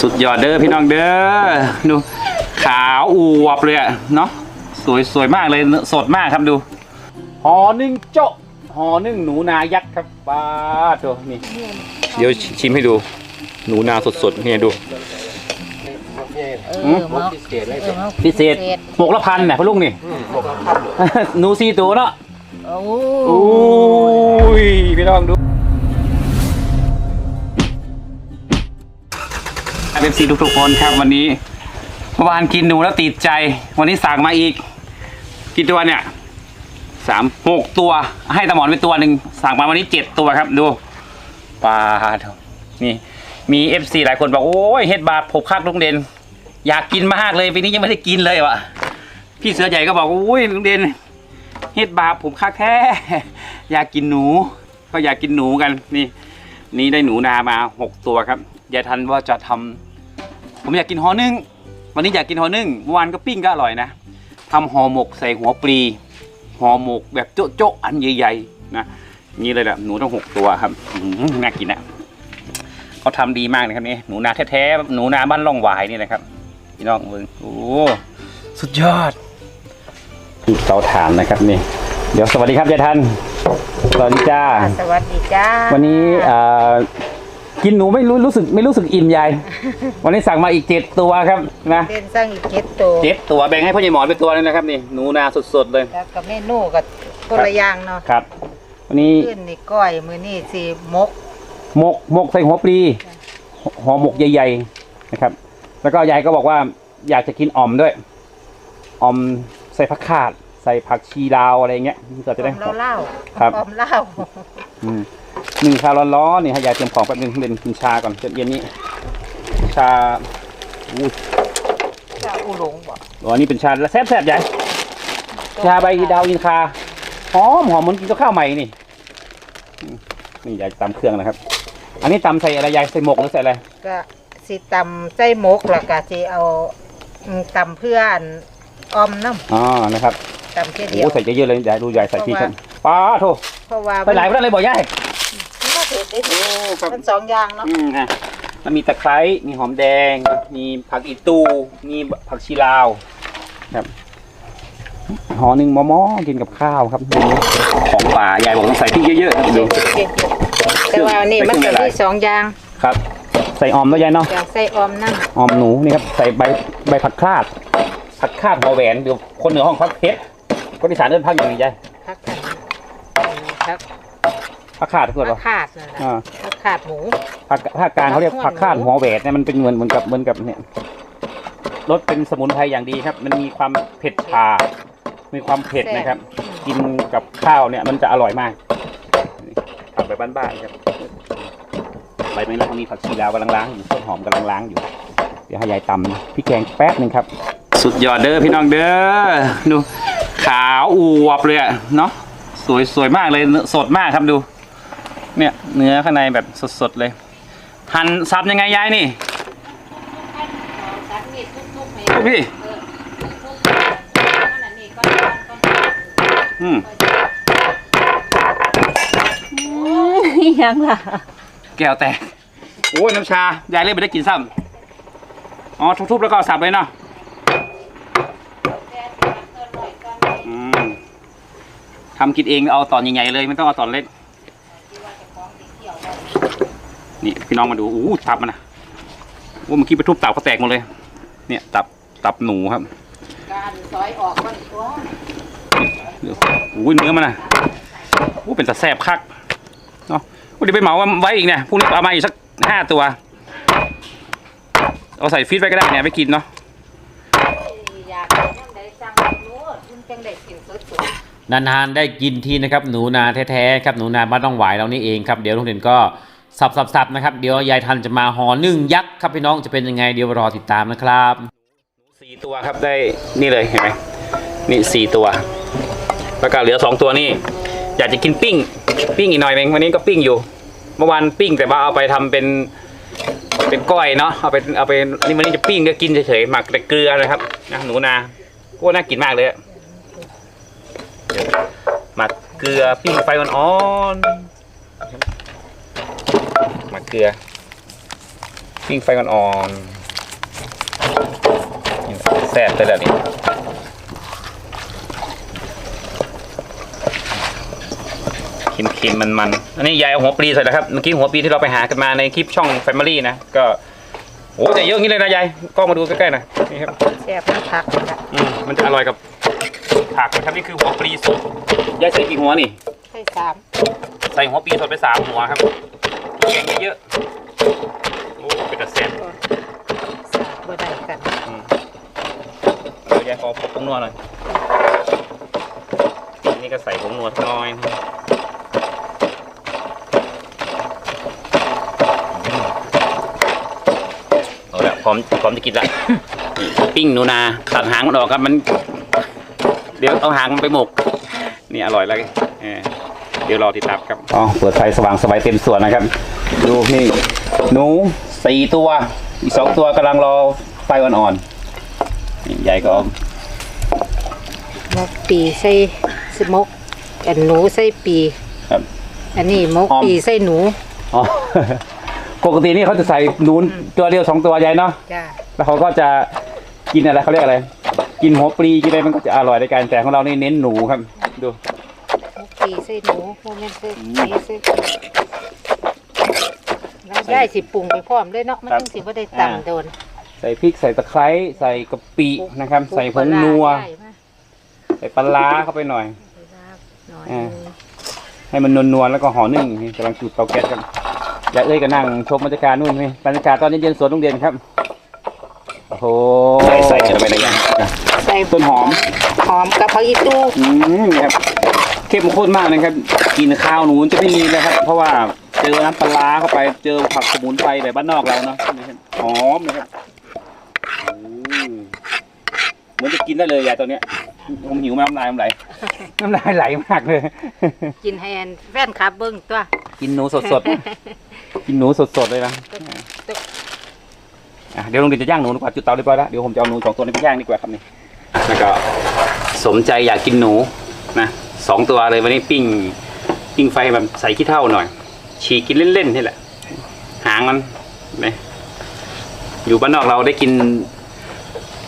สุดยอดเด้อพี่น้องเด้อดูขาวอวบเลยอะเนาะสวยสวยมากเลยสดมากครับดูห่อหนึ่งโจ๊ะห่อหนึ่งหนูนายักษ์ครับป้าดดูนี่เดี๋ยวชิมให้ดู หนูนาสดๆเนี่ยดูเออหมอพิเศษเลยเออหมอพิเศษหมกละพันเนี่ยพ่อลุงนี่หนูซีตัวเนาะโอ้โอ้ยพี่น้องดู เอฟซีทุกๆคนครับวันนี้เมื่อวานกินหนูแล้วติดใจ วันนี้สั่งมาอีกกี่ตัวเนี่ยสามหกตัว ให้ตะหมอนไปตัวหนึ่งสั่งมาวันนี้เจ็ดตัวครับดูปลาเนี่ มีเอฟซีหลายคนบอกโอ้ยเฮ็ดบาผมคักลุงเด่นอยากกินมากเลยปีนี้ยังไม่ได้กินเลยวะพี่เสือใหญ่ก็บอกโอ้ยลุงเด่นเฮ็ดบาผมคักแท้อยากกินหนู ก็อยากกินหนูกันนี่ นี่ได้หนูนามาหกตัวครับอย่าทันว่าจะทำ ผมอยากกินห่อนึ่งวันนี้อยากกินห่อนึ่งเมื่อวานก็ปิ้งก็อร่อยนะทำห่อหมกใส่หัวปลีห่อหมกแบบโจ๊ะๆอันใหญ่ๆนะนี่เลยแหละหนูต้องหกตัวครับอื้อหือน่ากินนะเขาทำดีมากนะครับนี่หนูนาแท้ๆหนูนาบ้านร่องหวายนี่นะครับพี่น้องเบิ่งโอ้สุดยอดที่เตาถ่านนะครับนี่ เดี๋ยวสวัสดีครับยายทันสวัสดีจ้า สวัสดีจ้า วันนี้เอ่อ กินหนูไม่รู้รู้สึกไม่รู้สึกอิ่มยาย วันนี้สั่งมาอีกเจ็ดตัวครับนะเป็นสร้างอีกเจ็ดตัวเจ็ดตัวแบ่งให้พ่อใหญ่หมอนไปตัวนึงนะครับนี่หนูนาสดๆเลยแล้วกับเมนูกับคนละอย่างเนาะครับ วันนี้ขึ้นนี่ก้อยมือนี่สิมกหมกหมกใส่หัวปลีห่อหมกใหญ่ๆนะครับ แล้วก็ยายก็บอกว่าอยากจะกินอ่อมด้วยอ่อมใส่ผักขาด ใส่ผักชีลาวอะไรเงี้ยก็จะได้เล่าเล่าครับอมเล่าอืม หนึ่งชาร้อนๆนี่ให้ยายเตรียมของแป๊บนึงเล่นกินชาก่อนเย็นนี้ ชาอู้จะอุหลงบ่อ๋อนี่เป็นชาแล้วแซ่บๆยายชาใบดาวอินคาหอมหอมเหมือนกินกับข้าวใหม่นี่อืมนี่ยายตำเครื่องนะครับ อันนี้ตำใส่อะไรยายใส่หมกหรือใส่อะไรก็สิตำใส่มกแล้วก็สิเอาอืมตำเพื่ออันออมน้อ๋อนะครับำตำแค่โอ้เดียวใส่เยอะๆเลยยายดูยายใส่พริกกันป้าโถเพราะว่าไปหลายวันเลยบอกยายมันก็ เผ็ดได้โอ้ครับมันสองอย่างเนาะอืมอะมันมีตะไคร้มีหอมแดง มีผักอีตูมีผักชีลาวครับห่อหนึ่งมอมอกินกับข้าวครับดูของป่ายายบอกต้องใส่พริกเยอะๆดูแต่ว่านี่มันก็มีสองอย่างครับ ใส่ออมด้วยยายเนาะอย่างใส่ออมน้ำออมหนูนี่ครับใส่ใบใบผักคลาดผักคลาดหัวแหวนเดี๋ยวคนเหนือห้องพักเพชรคนอีสานเดินพักอย่างนี้ยายพักกันพัก ผักคลาดเพื่อนเหรพัอกขาดนั่นแหละอ่าพักขาดหมู ผักภาคกลางเขาเรียกผักคลาดหัวแหวนเนี่ยมันเป็นเหมือนเหมือนกับเหมือนกับเนี่ยรสเป็นสมุนไพรอย่างดีครับ มันมีความเผ็ดชา มีความเผ็ดนะครับ กินกับข้าวเนี่ย มันจะอร่อยมากผักแบบบ้านๆครับใบไม้แล้วมีผักชีลาวกำลังล้างอยู่ต้นหอมกำลังล้างอยู่ เดี๋ยวให้ยายตำพี่แกงแป๊บหนึ่งครับ สุดยอดเด้อพี่น้องเด้อดูขาวอวบเลยอะเนาะสวยสวยมากเลยสดมากครับดู เนี่ยเนื้อข้างในแบบสดๆเลยหั่นซับยังไงยายนี่ลูกพี่อืมยังล่ะแก้วแตกโอ้ยน้ำชายายเล่นไม่ได้กินซ้ำอ๋อทุบๆแล้วก็สับเลยเนาะอืมทำกินเองเอาตอนใหญ่ๆเลยไม่ต้องเอาตอนเล็ก นี่พี่น้องมาดูอู้ตับมันนะโอ้เมื่อกี้ไปทุบตับก็แตกหมดเลย เนี่ยตับตับหนูครับ การซอยออกก่อนตัวเดี๋ยวอุ้ยเนื้อมันนะอู้เป็นตะแสบคักเนาะวันนี้ไปเหมาไว้อีกเนี่ยพรุ่งนี้เอามาอีกสักห้าตัวเอาใส่ฟรีซไว้ก็ได้เนี่ยไปกินเนาะอยากยังได้สั่งรู้มันจังได้กินสดนานๆได้กินทีนะครับหนูนาแท้ๆครับหนูนาบ้านต้องหวายเรานี่เองครับเดี๋ยวลุงเด่นก็ สับสับสับนะครับ เดี๋ยวยายทันจะมาห่อนึ่งยักษ์ครับพี่น้องจะเป็นยังไงเดี๋ยวรอติดตามนะครับสี่ตัวครับได้นี่เลยเห็นไหมนี่สี่ตัว แล้วก็เหลือสองตัวนี่อยากจะกินปิ้ง ปิ้งอีกหน่อยนึงวันนี้ก็ปิ้งอยู่ เมื่อวานปิ้งแต่ว่าเอาไปทำเป็นเป็นก้อยเนาะเอาไปเอาไปนี่วันนี้จะปิ้งก็กินเฉยๆหมักแต่เกลือนะครับนะหนูนาโอ้น่ากินมากเลยเดี๋ยวหมักเกลือปิ้งไฟอ่อนๆ หมักเกลือปิ้งไฟอ่อนๆนี่แซ่บไปแล้วนี่เค็มๆมันๆอันนี้ยายเอาหัวปลีใส่แล้วครับ เมื่อกี้หัวปลีที่เราไปหากันมาในคลิปช่อง Family นะ ก็โอ้แต่เยอะอย่างนี้เลยนะยายกล้องมาดูใกล้ๆหน่อยนี่ครับแซ่บน้ำผักค่ะอืมมันจะอร่อยกับผักนะครับนี่คือหัวปลีสดยายใส่กี่หัวนี่ให้สามใส่หัวปลีสดไปสามหัวครับ แกงเยอะๆโอ้เป็นตะแซ่บสามบ่ได้กันเดี๋ยวยายขอผงนัวหน่อยนี่ก็ใส่ผงนัวสักหน้อยเอาละพร้อมพร้อมจะกินละนี่ปิ้งหนูนาตัดหางมันออกครับมัน เดี๋ยวเอาหางมันไปหมก นี่อร่อยแล้วเออเดี๋ยวรอติดตามครับอ๋อเปิดไฟสว่างสบายเต็มส่วนนะครับ ดูนี่หนูสี่ตัว อีกสองตัวกำลังรอไฟอ่อนๆนี่ใหญ่ก็เอามกปีใส่สมกอันหนูใส่ปี ครับ อันนี้มกหอม ปีใส่หนูอ๋อ ปกตินี่เขาจะใส่หนูนตัวเดียวสองตัวใหญ่เนาะ จ้าแล้วเขาก็จะกินอะไรเขาเรียกอะไร กินหัวปลีกินอะไรมันก็จะอร่อยในการแต่ของเรานี่เน้นหนูครับ ดู มกปีใส่หนูโมเมนต์ใส่ปีใส่ แล้วย่ายสิปรุงไปพร้อมเลยเนาะมันครับถึงสิบ่ได้อ่าตำโดนใส่พริกใส่ตะไคร้ใส่กะปินะครับ ใส่ผงนัวย่ายมาใส่ปลาร้าเข้าไปหน่อยไปลาบหน่อยอ่าให้มันนวลๆแล้วก็ห่อนึ่งนี่กำลังจุดเตาแก๊สครับอย่าเอ้ยก็นั่งชมบรรยากาศนู่นนี่บรรยากาศตอนเย็นๆสวนโรงเรียนครับโอ้โหใส่ใส่ไปเลยยังใส่ต้นหอม หอมกับผักอีตู้อืมครับเข้มข้นมากนะครับกินข้าวหนูจะไม่มีเลยครับ เพราะว่าเจ อน้ำปลาร้าเข้าไปเจอผักสมุนไพรแบบบ้านนอกเราเนาะนี่ครับหอมนะครับอืมเหมือนจะกินได้เลยยายตัวเนี้ยผมหิวมากน้ำลายน้ำไหลน้ำลายไหลมากเลย กินแฮนแฟนคลับเบิ้งตัวกินหนูสดๆกินหนูสดๆเลยนะอะเดี๋ยวลุงดินจะย่างหนูดีกว่าจุดเตาเรียบร้อยแล้วเดี๋ยวผมจะเอาหนูสองตัวนี้ไปย่างดีกว่าครับนี่แล้วก็สมใจอยากกินหนูนะสองตัวเลยวันนี้ปิ้งปิ้งไฟแบบใส่ขี้เท่าหน่อย ฉีกกินเล่นๆนี่แหละ หางมันเห็นไหมอยู่บ้านนอกเราได้กิน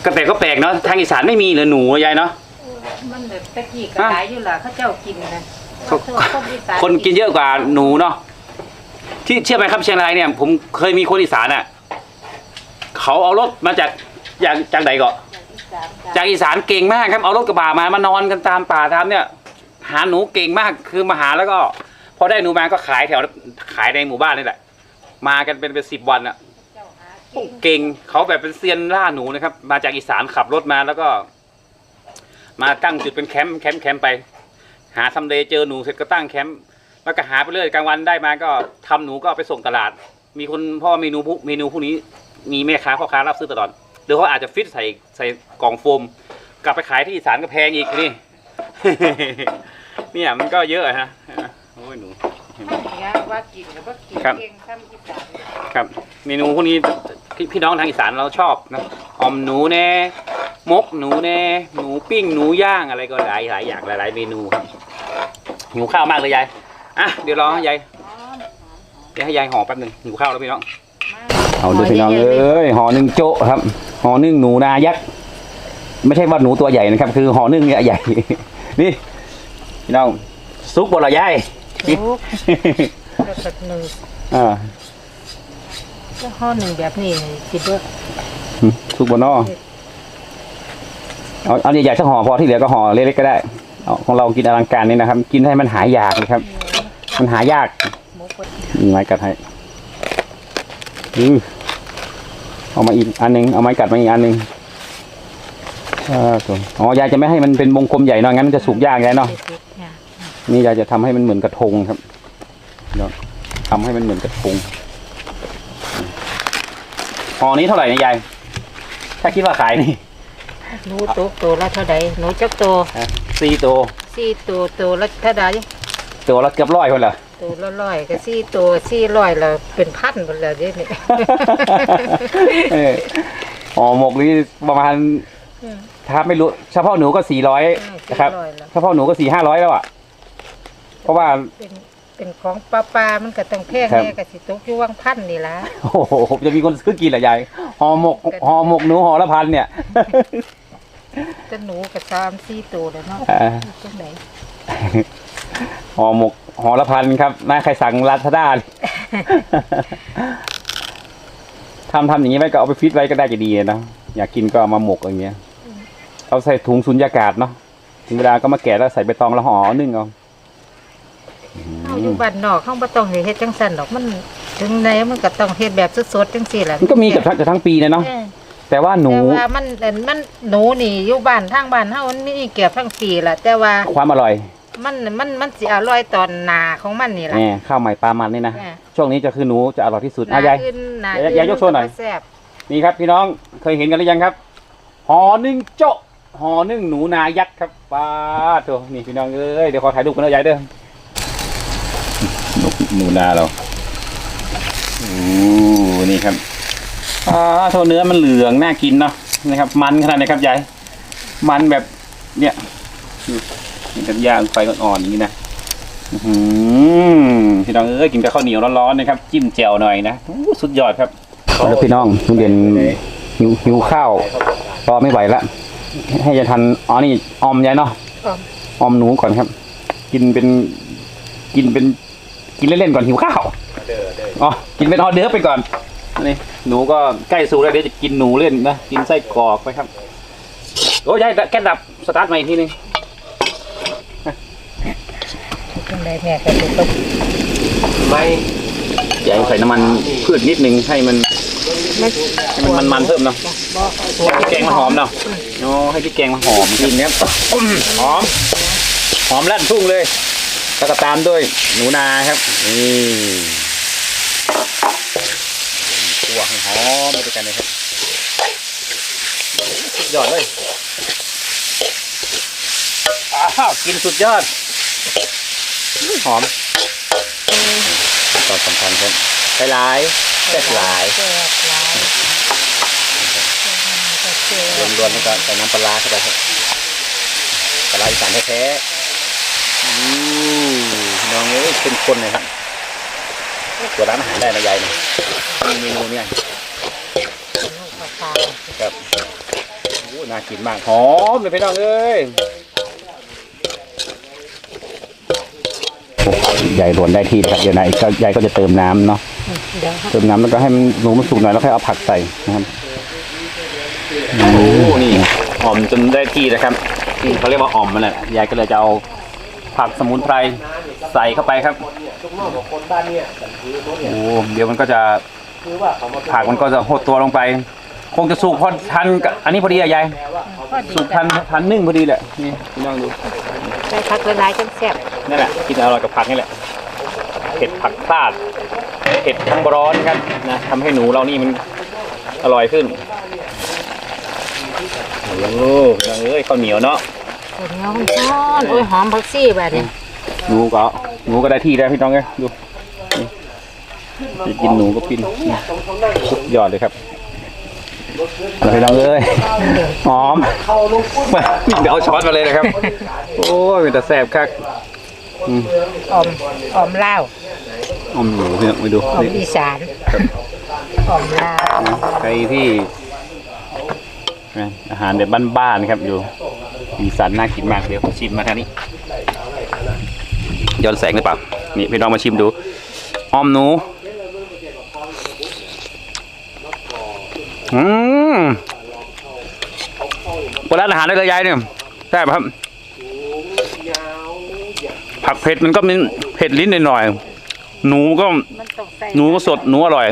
ก็แปลกก็แปลกเนาะทางอีสานไม่มีเลยหนูอะยายเนาะ มันแบบตะกี้ก็อะหลายอยู่ล่ะเขาเจ้ากินนะเขาคนกินเยอะกว่าหนูเนาะที่เชื่อไหมครับเชียงรายเนี่ย ผมเคยมีคนอีสานอะเขาเอารถมาจากจากจากไหนก่อนจากอีสานเก่งมากครับ เอารถกระบะมามานอนกันตามป่าตามเนี่ย หาหนูเก่งมากคือมาหาแล้วก็พ อได้หนูมาก็ขายแถวขายในหมู่บ้านนี่แหละ มากันเป็นเป็นสิบวันอะเก่งเขาแบบเป็นเซียนล่าหนูนะครับ มาจากอีสานขับรถมาแล้วก็ มาตั้งจุดเป็นแคมป์แคมป์แคมป์ไป หาทำเลเจอหนูเสร็จก็ตั้งแคมป์แล้วก็หาไปเรื่อยกลางวันได้มาก็ทำหนูก็ไปส่งตลาด มีคนเพราะว่าเมนูพวกเมนูพวกนี้ มีแม่ค้าพ่อค้ารับซื้อตลอดหรือเขาอาจจะฟิตใส่ใส่กล่องโฟม กลับไปขายที่อีสานก็แพงอีกนี่ เนี่ยมันก็เยอะอะฮะ อ้ยหนูว่ากินแล้วก็กินครับ เองทำอีสานครับ เมนูพวกนี้พี่พี่น้องทางอีสานเราชอบนะออมหนูแน่มกหนูแน่หนูปิ้งหนูย่างอะไรก็หลายหลายอย่างหลายหลายเมนูครับหิวข้าวมากเลยยายอะเดี๋ยวรอให้ยายเดี๋ยวให้ยายห่อแป๊บหนึงหิวข้าวแล้วพี่น้องเอาดูพี่น้องเอ้ยห่อหนึ่งโจะครับห่อหนึ่งหนูนายักษ์ไม่ใช่ว่าหนูตัวใหญ่นะครับ คือห่อหนึ่งเนี่ยใหญ่ นี่พี่น้องซุปบะละยาย ลูกแล้วก็หนึ่งอ่าแล้วห่อหนึ่งแบบนี้นี่สิเบ่อืมซุปบะนอเอาเอาใหญ่ๆสักห่อพอที่เหลือก็ห่อเล็กๆก็ได้เอาของเรากินอลังการนี่นะครับ กินให้มันหายากนะครับ มันหายากหมูกมีไม้กัดให้อือเอามาอีกอันหนึงเอาไม้กัดมาอีกอันหนึงอ่าตัวอ๋อยายจะไม่ให้มันเป็นวงกลมใหญ่เนาะงั้นมันจะสุกยากยายเนาะเล็กๆเนี่ยนี่ยายจะทำให้มันเหมือนกระทงครับเนาะทำให้มันเหมือนกระทงห่อนี้เท่าไหร่เนี่ยยาย ถ้าคิดว่าขายนี่หนูโตโตละเท่าใดหนูจักโตสี่ตัวสี่โตโตละเท่าใดตัวละเกือบร้อยคนละโตละร้อยก็สี่โตสี่ร้อยแล้วเป็นพันหมดแล้วเด้นี่เออห่อหมกนี่ประมาณอืมถ้าไม่รู้เฉพาะหนูก็สี่ร้อยอืมนะครับ400แล้วเฉพาะหนูก็สี่ห้าร้อยแล้วอะ เพราะว่า เป็นเป็นของปลาปลามันก็ต้องแพงครับ แน่ก็สิตกอยู่วังพันนี่ล่ะโอ้โหจะมีคนซื้อกินเหรอยายห่อหมกห่อหมกหนูห่อละพันเนี่ยจะหนูก็สามสี่ตัวแล้วเนาะอ่าจังไดห่อหมกห่อละพันครับน่าใครสั่งลาซาด้า ทำทำอย่างนี้ไว้ก็เอาไปฟิตไว้ก็ได้จะดีนะอยากกินก็เอามาหมกอย่างเงี้ยเอาใส่ถุงสุญญากาศเนาะถึงเวลาก็มาแกะแล้วใส่ใบตองแล้วห่อนึ่งเอา เฮาอยู่บ้านนอกเฮาบ่ต้องให้เฮ็ดจังซั่นดอกมันถึงไหนมันก็ต้องเฮ็ดแบบสดๆจังซี่ล่ะมันก็มีกับทั้งกับทั้งปีนะเนาะเออแต่ว่าหนูแต่ว่ามันเอิ่นมันหนูนี่อยู่บ้านทางบ้านเฮามันมีเก็บทั้งปีล่ะแต่ว่าความอร่อยมันมันมันสิอร่อยตอนหนาของมันนี่ล่ะแหมข้าวใหม่ปลามันนี่นะเออช่วงนี้จะคือหนูจะอร่อยที่สุดหนาอะยาย อื่นหนาเดี๋ยวยายยกโชว์หน่อยมัก็แซ่บนี่ครับพี่น้องเคยเห็นกันหรือยังครับห่อนึ่งโจ๊ะห่อนึ่งหนูนายักษ์ครับป้าดโถนี่พี่น้องเอ้ยเดี๋ยวขอถ่ายรูปกันนะยายเด้อ หนูหนูนาเราโอ้นี่ครับอ่าโทเนื้อมันเหลืองน่ากินเนาะนะครับ มันขนาดไหนครับยายมันแบบเนี่ยนี่กับย่างไฟอ่อนๆอย่างนี้นะอื้อหือพี่น้องเอ้ยกินกับข้าวเหนียวร้อนๆนะครับ จิ้มแจ่วหน่อยนะอู้สุดยอดครับแล้วพี่น้องทุเรียนหิวหิวข้าวรอไม่ไหวละให้ยายทันอ๋อนี่ออมยายเนาะอ้อมออมหนูก่อนครับ กินเป็นกินเป็น กินเล่นๆก่อนหิวข้าวอ๋อกินเป็นออเดอร์ฟไปก่อนนี่หนูก็ใกล้สูแล้วเดี๋ยวจะกินหนูเล่นนะกินไส้กรอกไปครับโอ้ยายแกดับสตาร์ทใหม่อีกทีนึงจังไดแม่ก็สิต้องไม่ยายใส่น้ำมันพืชนิดนึงให้มันไม่ให้มันมันมันๆเพิ่มเนาะบ่ตัวให้พริกแกงมันหอมเนาะโอ้ให้พริกแกงมันหอมจริงครับอื้อหอมหอมลั่นทุ่งเลย แล้วก็ตามด้วยหนูนาครับนี่ขั่วให้หอมไปด้วยกันเลยครับสุดยอดเลยอ้าวกินสุดยอดอื้อหอมตอนสำคัญครับใส่หลายแซ่บหลายแซ่บหลายก็แซ่บรวมๆแล้วก็ใส่น้ำปลาเข้าไปครับปลาอีสานแท้ๆอู้พี่ น้องเอ้ยเป็นคนเลยครับเปิดร้านอาหารได้นะยายเนี่ยมีเมนูเนี่ยลูกปลาปลาครับโอ้น่ากินมากหอมเลยพี่น้องเอ้ยใหญ่หลวนได้ที่นะครับเดี๋ยวนายก็ยายก็จะเติมน้ำเนาะเดี๋ยวครับเติมน้ำแล้วก็ให้มันหนูมันสุกหน่อยแล้วค่อยเอาผักใส่นะครับโอ้นี่อ่อมจนได้ที่นะครับนี่เขาเรียกว่าอ่อมมันแหละยายก็เลยจะเอา ผักสมุนไพรใส่เข้าไปครับโอ้เดี๋ยวมันก็จะผักมันก็จะหดตัวลงไป คงจะสุกพอทันกับอันนี้พอดีอะยายพอดีสุกทันทันนึ่งพอดีแหละนี่พี่น้องดูได้ผักหลายๆจังแซ่บนั่นแหละกินอร่อยกับผักนี่แหละเผ็ดผักพลาดเผ็ดทั้งร้อนครับนะทำให้หนูเรานี่มันอร่อยขึ้นโอ้โหเอ้ยข้าวเหนียวเนาะ ข้าวเหนียวร้อนๆโอ้ยหอมผักชีแบบนี้หนูก็หนูก็ได้ที่แล้วพี่น้องเอ้ยดูนี่จะกินหนูก็กินนี่สุดยอดเลยครับแล้วพี่น้องเอ้ยหอมมาเดี๋ยวเอาช้อนมาเลยนะครับ โอ้ยมันจะแสบคักอืมออมออมลาวอมหนูพี่น้องไปดูออมนี่อีสานออมลาวใครที่นะอาหารแบบบ้านๆครับอยู่ อีสานน่ากินมากเดี๋ยวชิมมาทางนี้ย้อนแสงหรือเปล่านี่พี่น้องมาชิมดูออมหนูอืมเปิดร้านอาหารได้เลยยายเนี่ยแซ่บครับ ผักเผ็ดมันก็มีเผ็ดลิ้นหน่อยๆหนูก็มันต้องใส่หนูก็สดหนูอร่อย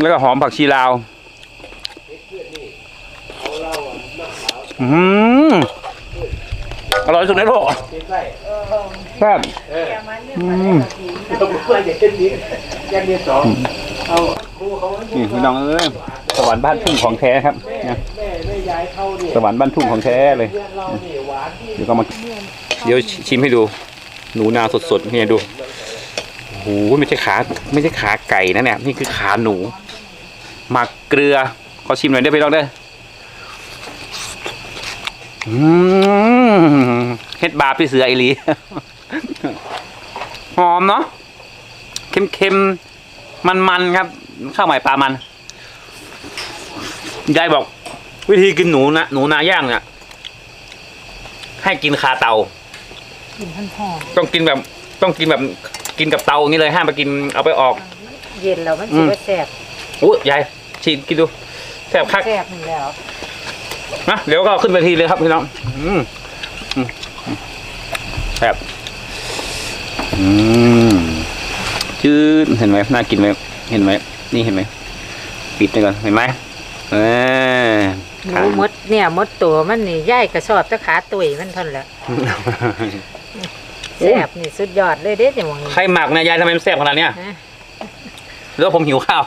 แล้วก็หอมผักชีลาว อืมอร่อยที่สุดในโลกแซ่บอืมนี่พี่น้องเอ้ยสวรรค์บ้านทุ่งของแท้ครับนะสวรรค์บ้านทุ่งของแท้เลย เดี๋ยวก็มา เดี๋ยวชิมให้ดู หนูนาสดๆเนี่ยดูโอ้โหไม่ใช่ขาไม่ใช่ขาไก่นะเนี่ยนี่คือขาหนูหมักเกลือขอชิมหน่อยได้ไหมน้องเด้ออืม เฮ็ดบาปพี่เสือไอหลีหอมเนาะเค็มๆ มันๆ ครับ ข้าวใหม่ปลามัน ยายบอก วิธีกินหนูนะหนูนาย่างเนี่ยให้กินคาเตากินหอมต้องกินแบบ ต้องกินแบบกินกับเตาอย่างนี้เลยห้ามไปกินเอาไปออกๆเย็นแล้วมันสิว่าแซ่บอู้ยายชิมกินดูแซ่บคักแซ่บนี่แล้ว นะเดี๋ยวก็ขึ้นไปทีเลยครับพี่น้องอืมอืมแซ่บอืมจืดเห็นไหมน่ากินไหมเห็นไหมนี่เห็นไหมปิดไปก่อนเห็นไหมเออหนูมดเนี่ยมดตัวมันนี่ย่ายกระสอบตะขาตุยมันเทานนแหละแซ่บนี่สุดยอดเลยเด้เนี่ยหมองใครหมักเนี่ยยายทำไมมันแซ่บขนาดเนี้ยฮะหรือว่าผมหิวข้าว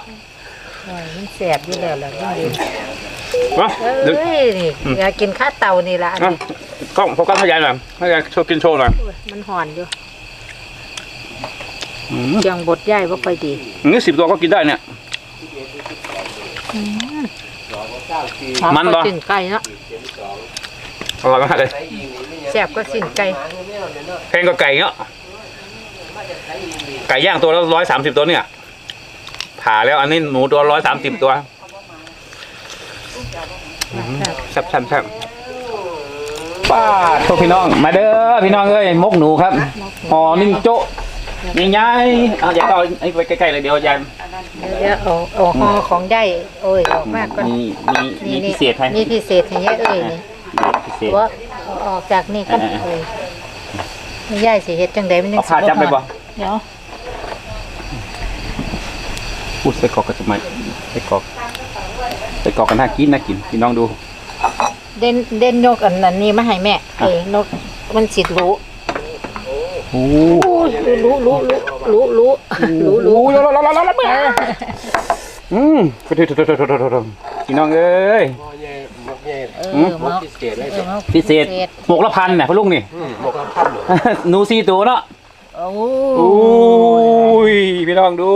โอ้ยมันแซ่บอยู่แล้วล่ะ จริงวะๆเดี๋ยวเอ้ยนี่อยากกินข้าวเตานี่ละอันอะนี้กล้องโฟกัสให้ยายหน่อยให้ยายโชว์กินโชว์หน่อยโอ้ยมันหอนอยู่อืมเจียงบดย่ายว่าค่อยดีนี่สิบตัวก็กินได้เนี่ยมันก็บ่สิ้นไก่เนาะอร่อยมากเลยแซ่บก็สิ้นไก่แพงกว่าไก่เนาะไก่ย่างตัวละร้อยสามสิบตัวเนี่ยผ่าแล้วอันนี้หนูตัวร้อยสามสิบตัว แซ่บแซ่บแซ่บป้าโทษพี่น้อง มาเด้อพี่น้องเอ้ยมกหนูครับห่อนึ่งโจ๊ะง่ายๆเอาอย่าเอาไอ้ไปใกล้ๆเลยเดี๋ยวยายเดี๋ยวเอาเอาห่อของย่ายโอ้ยออกมากก่อนมีมีมีพิเศษให้นี่พิเศษให้ย่ายเอ้ยนี่พิเศษว่าเอาออกจากนี่กันอ่าๆเอ้ยนี่ย่ายสิเฮ็ดจังไดมันยัเอางผ้าจับไปบ่เดี๋ยวพูดใส่กรอกกันทำไมใส่กรอก ใส่กรอกกันน่ากินน่ากินพี่น้องดู เด่นเด่นยกอันนั้นนี่มาให้แม่เอ้ยนกมันสิรู้โอ้โอ้ยรู้รู้รู้รู้รู้รู้รู้โหแล้วแล้วแล้วแล้วแล้วอืมโถ่โถ่โถ่โถ่โถ่โถ่โถ่พี่น้องเอ้ยเอออืมหมอกพิเศษเลยเออหมอกพิเศษหมกละพันเนี่ยพ่อลุงนี่หมกละพันเหรอหนูสี่ตัวเนาะโอ้โอ้ยพี่น้องดู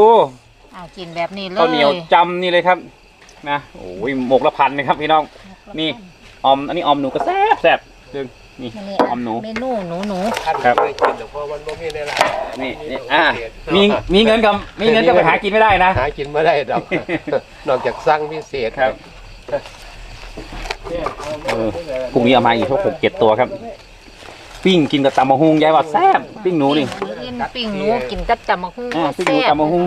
เอากินแบบนี้เลยข้าวเหนียวจำนี่เลยครับ นะโอ้ยหมกละพันนะครับพี่น้อง นี่ออมอันนี้ออมหนูก็แซ่บแซ่บดึงนี่นี่ออมหนูเมนูหนูหนูพันครับไม่ได้กินหรอกเพราะมันบ่มีในร้านนี่นี่อ่ามีมีเงินกับมีเงินก็ไปหากินไม่ได้นะหากินไม่ได้ดอกนอกจากสั่งพิเศษครับเออพรุ่งนี้เอามาอีกพวกหกเจ็ดตัวครับ ปิ้งกินกับตำมะฮุงยายว่าแซ่บปิ้งหนูนี่ปิ้งปิ้งหนูกินกับตำบักหุ่งอ่าปิ้งหนูแซ่บตำมะฮุง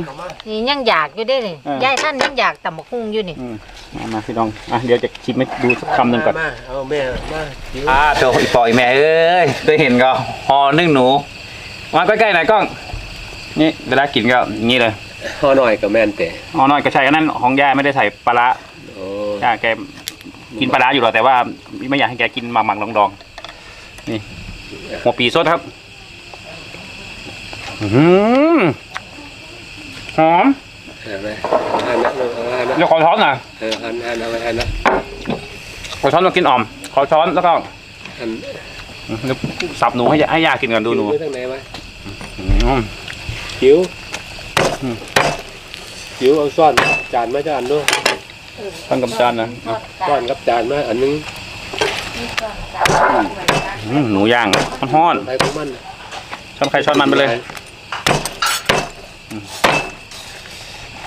นี่ยังอยากอยู่ได้นี่อ่ายายท่านยังอยากตำบักหุ่งอยู่นี่อืมมามาพี่น้องอะเดี๋ยวจะชิมให้ดูสักคำหนึ่งก่อนมาเอาแม่มาหิวอ่าโถอีปอยแม่เอ้ยได้เห็นก็ห่อนึ่งหนูมาใกล้ๆหน่อยกล้อง นี่เวลากินก็อย่างนี้เลยพอหน่อยกับแม่นแต่ห่อน้อยก็ใช่อันนั้นของย่าไม่ได้ใส่ปลาร้าโอ้ย่าแกกินปลาร้าอยู่หรอกแต่ว่าไม่อยากให้แกกินหมักๆดองๆนี่ หัวปีสดครับอื้อหือหอมเห็นไหมอันนั้นเอาอันนั้นเดี๋ยวขอช้อนหน่อยเอออันอันเอาไว้อันนั้นขอช้อนมากินอ่อม ขอช้อนแล้วก็อันเดี๋ยวสับหนูให้ยาให้ยากินก่อนดูหนูหิวไว้ทางไหนวะอืมหิวอืมหิวเอาซ่อนจานมาจานด้วยช้อนกับจานนะอะซ่อนกับจานมาอันนึง อืมหนูย่างมันฮ้อนไปของมันช้อนใครช้อนมันไปเลย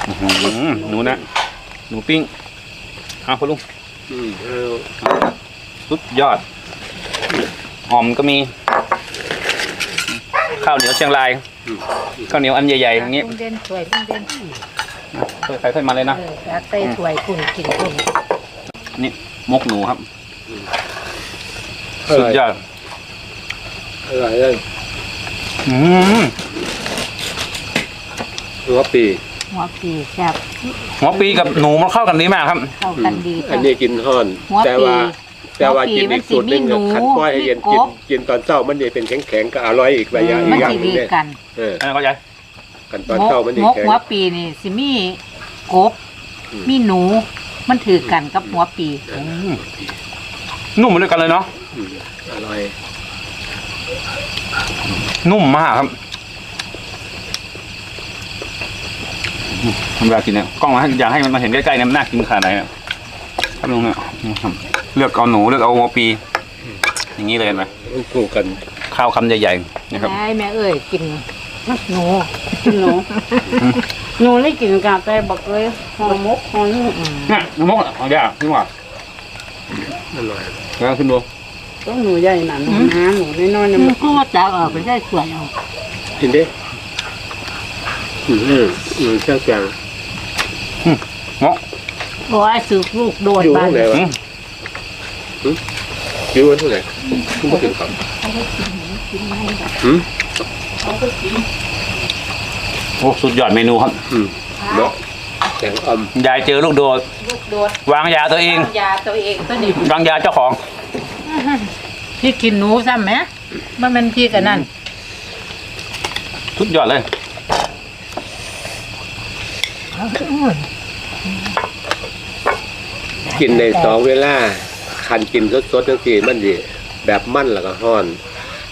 อื้อหือหนูนะ หนูปิ้งเอาคุณลุงอืมเอาสุดยอดอ่อมก็มี ข้าวเหนียวเชียงรายข้าวเหนียวอันใหญ่ๆอย่างนี้ลุงเด่นถ้วยลุงเด่นค่อยใครค่อยมาเลยนะเอออยากใส่ถ้วยคุณกินคุณนี่มกหนูครับอ สุดร่อยยอดอร่อยเลยอืมหัวปีหัวปีแซ่บหัวปีกับหนูมันเข้ากันดีมากครับ เข้ากันดีอันนี้กินห่อน หัวแต่ปี ว่า แต่ว่าหัวปีกินอีกสูตรหนึงมันสิมีหนูขันป้อยให้เย็นมีกิกนบ กินตอนเช้ามันจะเป็นแข็งแข็งๆก็อร่อยอีกระยะอีมันกอย่างสิหนึดีงเนี่ยกันเอออันนั้นเข้าใจกันตอนเช้ามันจะงกแข็งหัวปีนี่สิมีกบอืมมีหนู มันถือกันกับหัวปีนุ่มเหมือนกันเลยเนาะ อืมอร่อย นุ่มมากครับอืมทำเวลากินเนี่ยกล้องมาให้อยากให้มันมาเห็นใกล้ๆเนี่ยมันน่ากินขนาดไหนเนี่ยครับลุงเนี่ยนะครับเลือกเอาหนูเลือกเอาหัวปี อย่างนี้เลยเห็นไหมมันคู่กันข้าวคำใหญ่ๆนะครับได้แม่เอ้ยกินหนูกินหนูหนูได้กินกาแต่บอกเลยหอมกหอมเนี่ยมะม่วงของยาขึ้นว่าอร่อยแล้วขึ้นดู ต้องหนูใหญ่หนาหนูน้าหนูน้อยๆเนี่ยมัมันนก็ว่าจากออกไปได้ส่วนเอากินดิอืมอืมเชื่อแกงเงาะโอ้ยสืบลูกโดนอยู่บ้าตนรงไหนวะอืมอยู่ตรงไหนคุณก็ถึงครับหืมโอ้สุดยอดเมนูครับอืมเนาะแกงอ่อมยายเจอลูกโดดลูกโดดวางยาตัวเอง ยาตัวเองตัวนี้วางยาเจ้าของ พี่กินหนูซ้ำไหมมันเป็นพี่กันนั่นสุดยอดเลยกินในสองเวลาคันกินสดๆทั้งสี่มันสิแบบมั่นแล้วก็ห้อน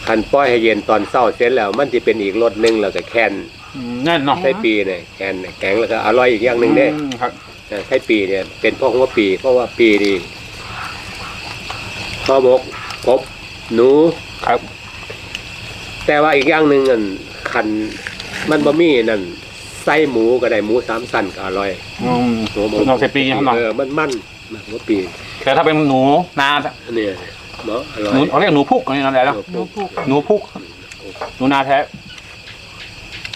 คันป้อยให้เย็นตอนเศร้าเสร็จแล้ว มันจะเป็นอีกรสหนึงแล้วก็แคนอืมแน่นเนาะไส้ปีเนี่ยแคนเนี่ยแข็งแล้วก็อร่อยอีกอย่างหนึ่งเด้อืมครับแต่ไส้ปีเนี่ยเป็นพ่อหัวปี เพราะว่าปีนี่ ข้อมกกบหนู ครับ แต่ว่าอีกอย่างหนึ่งนั่นคันมันบะมี่นั่นไส้หมูก็ได้หมูสามสันก็อร่อยอืมหัวหมูเราใส่ปีครับน้องเออมันมันมันหัวปีแต่ถ้าเป็นหนูนาอันนี้เนาะอร่อยหนูเขาเรียกหนูพุกอะไรนั่นแหละเนาะหนูผูกหนูพุกหนูนาแท้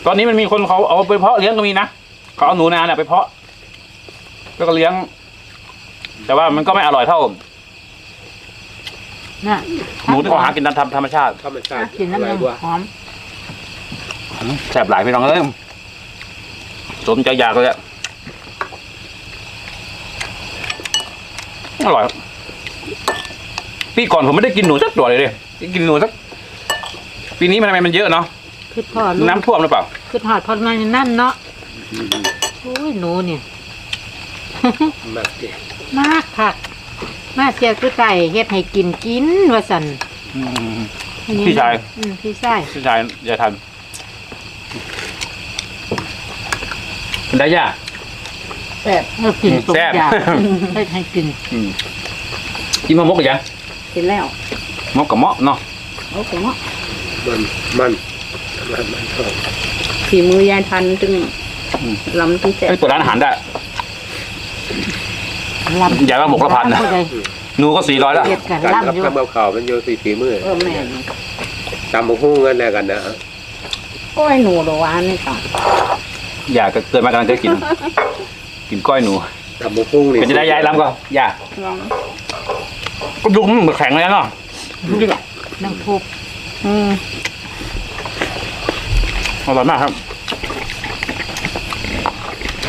ตอนนี้มันมีคนเขาเอาไปเพาะเลี้ยงก็มีนะเขาเอาหนูนาเนี่ยไปเพาะ แล้วก็เลี้ยง แต่ว่ามันก็ไม่อร่อยเท่า น่ะหนูที่เขาหากินตามธรรมชาติธรรมชาติกินอน้ำร่มัอยนกว่าหอมแสบหลายพี่น้องเอ้ยสมใจอยากเลยอะอร่อยครับปีก่อนผมไม่ได้กินหนูสักตัวเลยเลยกินหนูสักปีนี้มันทำไมมันเยอะเนาะคือพ่อลูกน้ำท่วมหรือเปล่าคือทอดพอมันนั่นเนาะอืมโอ้ยหนูเนี่ย มากดิมากคัก มาเสียคือไก่เฮ็ดให้กินกินว่าสันอืมอันนี้พี่ชาย อืมพี่ชายพี่ชายอย่าทันเป็นได้ยาก แซ่บเออกินสมแซ่บ อยากเฮ็ดให้กินอืมกินมะมกกันยังกินแล้วมกกับเมาะเนาะโอ้โหเนาะมันมันมันมันชอบฝีมือยายทันจึงลำจึงแซ่บไอ้ยเปิดร้านอาหารได้ ลำอย่าว่าหมกละพันนะผู้ใดหนูก็สี่ร้อยแล้วเฮ็ดกันการรับลำอยู่ทำกับข้าวมันโยสีฝีมือเออแม่นตำบักหุ่งกันแน่กันนะก้อยหนูหรอวานนี่ค่ะอยากเกิดมากำลังจะกิน กินก้อยหนูตำบักหุ่งนี่เป็นจะได้ย้ายล้ำก็อย่าลองก็ดูมันเหมือนแข็งเลยเนาะจริงๆอะน้ำทุบอืมอร่อยมากครับ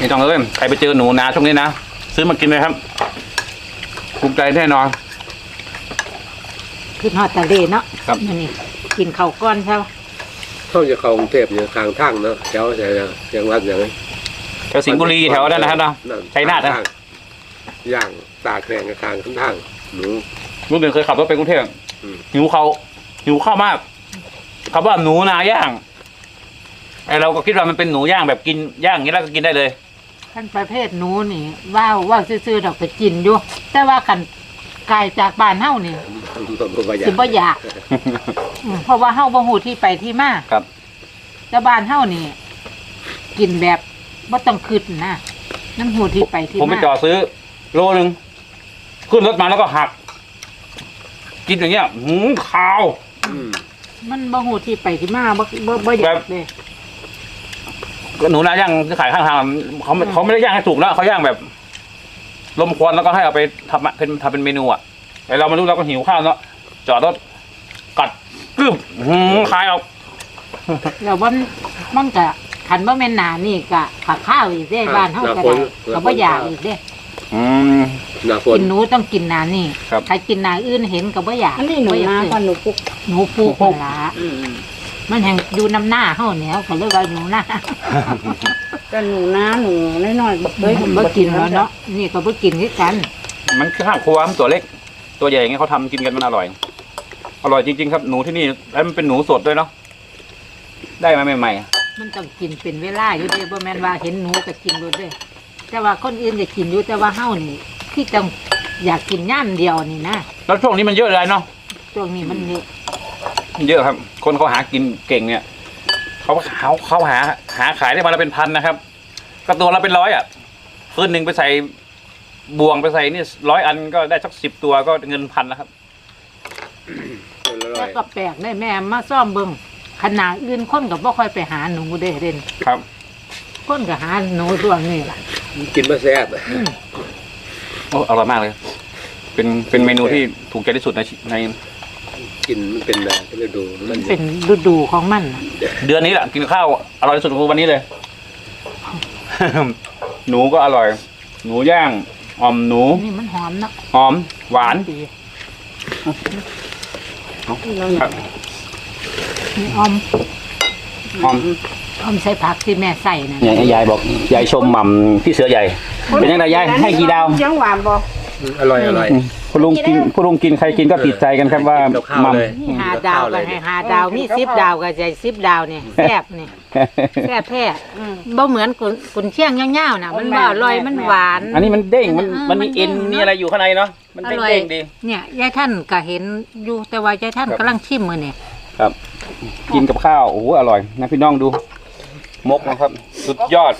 นี่ต้องเอ้ยใครไปเจอหนูนาช่วงนี้นะ ซื้อมากินเลยครับภูมิใจแน่นอนคือทอดทะเลเนาะครับอันนี่กินข้าวก้อนเช้าเข้าจะเข้ากรุงเทพเนี่ยทางทางเนาะแถวแถวจังหวัดอย่างนั้นแถวสิงห์บุรีแถวนั้นนะครับเนาะชัยนาทนะทางย่างตากแข่งกับทางข้างทางหนู ลูกหนึ่งเคยขับรถไปกรุงเทพอืม หิวเขาหิวข้าวมากเขาว่าหนูนาย่างไอเราก็คิดว่ามันเป็นหนูย่างแบบกินย่างอย่างนี้แล้วก็กินได้เลย ท่านประเภทหนูนี่ว้าวว้าวซื่อๆดอกไปกินอยู่แต่ว่าคันไกลจากบ้านเฮานี่ผมก็อยาสิกบ่อยากอืมเพราะว่าเฮาบ่ฮู้ที่ไปที่มาครับ แต่บ้านเฮานี่ กินแบบบ่ต้องคิดนะนั่นฮู้ที่ไปที่ผมไปมาจอดซื้อ โลหนึ่งขึ้นรถมาแล้วก็หัก กินอย่างเงี้ยหืมขาวอืมมันบ่ฮู้ที่ไปที่มาบ่บ่บ่อยากเลยก็ หนูนาย่างที่ขายข้างทางเขาไม่เขาไม่ได้ย่างให้สุกนะเขาย่างแบบลมควันแล้วก็ให้เอาไปทำเป็นทำเป็นเมนูอะไอเราไม่รู้เราก็หิวข้าวเนาะจอดรถกัดกึบหืมคายออกแล้วมันมันก็คันบ่แม่นหนานี่ก็ผักข้าวอีกเด้บ้านเฮาก็ได้ก็บ่อยากอีกเด้อืมหน้าฝนกินหนูต้องกินหนานี่ครับใครกินหนาอื่นเห็นก็บ่อยากอันนี้หนูบ่อยากนาซื้อก่อนหนูปุกหนูผูกนั่นละอื มมันแห่งอยู่น้ำหน้าเฮาแนวเขาเรียกว่าหนูหน้าแต่หนูนาหนูน้อยๆบอกเลเฮ้ยยบ่กินแล้วเนาะนี่ก็บ่กินคือกันมันคือข้าวครัวมันตัวเล็ก ตัวใหญ่อย่างเงี้ยเขาทำกินกันมันอร่อย อร่อยจริง ๆ ครับหนูที่นี่แล้วมันเป็นหนูสดด้วยเนาะได้มาใหม่ๆมันต้องกินเป็นเวลาอยู่เด้บ่แม่นว่าเห็นหนูก็กินรดเด้แต่ว่าคนอื่นก็กินอยู่แต่ว่าเฮานี่ที่ต้องอยากกินย่ามเดียวนี่นะแล้วช่วงนี้มันเยอะเลยเนาะช่วงนี้มันเยอะ เยอะครับ คนเขาหากินเก่งเนี่ยเขาเขาเขาหาหาขายได้มาละเป็นพันนะครับ ก็ตัวละเป็นร้อยอะคืนหนึ่งไปใส่บ่วงไปใส่นี่ร้อยอันก็ได้สักสิบตัวก็เงินพันนะครับคนละร้แล้อวยก็แปลกได้แม่มาซ่อมเบิ่งขนาดอื่นคนก็บ่ค่อยไปหาหนูเด้เด่นครับ คนก็หาหนูตัวนี้ล่ะกินมาแซ่บโอ้อร่อยมากเลย เป็นเป็นเมนูที่ถูกใจที่สุดในใน กินมันเป็นนะฤดูมันเป็นฤดูของมันน่ะเดือนนี้แหละกินข้าวอร่อยที่สุดคือวันนี้เลย หนูก็อร่อย หนูย่างอ่อมหนูนี่มันหอมเนาะหอม หวานดีครับนี่ออมหอมออมใส่ผักที่แม่ใส่น่ะยายยายบอกยายชมหม่ำพี่เสือใหญ่ เป็นยังไงยายให้กี่ดาวยังหวานบ่อร่อยอร่อย คุณลุงกินคุณลุงกินใครกินก็ติดใจกันครับว่ากินกับข้าวหม่ำเลย นี่หาดาวก็ให้หาดาวมีสิบดาวก็ใจสิบดาวเนี่ยแซ่บนี่ แซ่บแท้อืม บ่เหมือนกุนกุนเชียงยาวๆน่ะมันบ่อร่อยมันหวาน อันนี้มันเด้งมันเออมันมีมันเด้เอ็งนเนอะมีอะไรอยู่ข้างในเนาะมันอเด้งร่อย เด้งดีเนี่ยยายท่านก็เห็นอยู่แต่ว่ายายท่านครับกำลังชิมมือนี่ครับ กินกับข้าวโอ้โหอร่อยนะพี่น้องดู มกนะครับ สุดยอด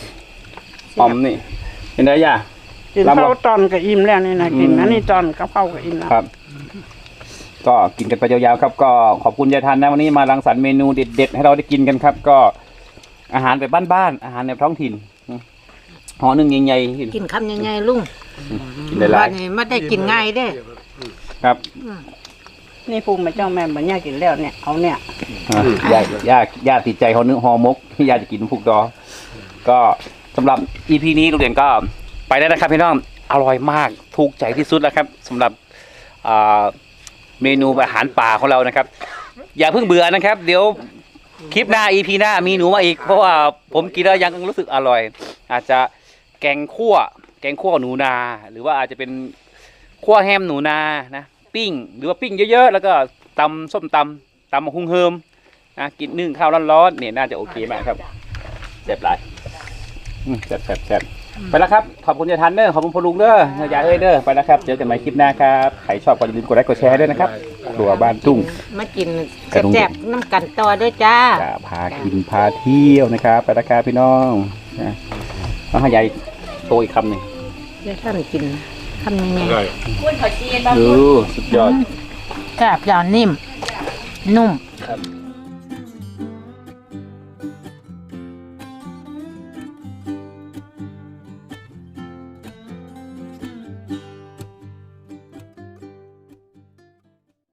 หอมนี่เป็นไงย่า กินรับบ่ข้าวตอนก็อิ่มแล้วนี่นะกินอืมอันนี้ตอนกับข้าวก็อิ่มแล้วครับ ก็กินกันไปยาวๆครับ ก็ขอบคุณยายทันนะวันนี้มารังสรรค์เมนูเด็ดๆให้เราได้กินกันครับ ก็อาหารแบบบ้านๆอาหารในท้องถิ่นห่อหนึ่งใหญ่ๆกินคำยังไงลุงกินได้หลาว่ายนี่ไม่ได้กินง่ายเด้ครับนี่ภูมิมาเจ้าแม่บัญญัติกินแล้วเนี่ยเอาเนี่ยอะญาติญาติญาติติดใจเขาเนื้อหอมกญาติจะกินผูกดอ ก็สำหรับ EP นี้โรงเรียนก็ ไปได้นะครับพี่น้องอร่อยมากถูกใจที่สุดแล้วครับสำหรับเมนูอาหารป่าของเรานะครับ อย่าเพิ่งเบื่อนะครับ เดี๋ยวคลิปหน้า EP หน้ามีหนูมาอีกเพราะว่าผมกินแล้วยังรู้สึกอร่อย อาจจะแกงคั่ว แกงคั่วหนูนา หรือว่าอาจจะเป็นคั่วแฮมหนูนานะปิ้ง หรือว่าปิ้งเยอะๆ แล้วก็ตำส้มตำตำหุ้งเฮิมนะกินนึ่งข้าวร้อนๆเนี่ยน่าจะโอเคมากครับแซ่บหลายอืมแซ่บแซ่บแซ่บ ไปแล้วครับ ขอบคุณยายทันเด้อขอบคุณพอลุงเด้อยายเอ้ยเด้อไปแล้วครับ เจอกันใหม่คลิปหน้าครับใครชอบก็อย่าลืมกดไลค์กดแชร์ด้วยนะครับครัวบ้านตุ้งมากินกระดุมแซ่บๆน้ำกันต่อเด้วยจ้า จะพากินพาเที่ยวนะครับ ไปแล้วครับพี่น้องนะต้องให้ยายโตอีกคำหนึ่งยายท่านกินคำยังไงอร่อยดูสุดยอดแซ่บยาวนิ่ม นุ่ม ครับ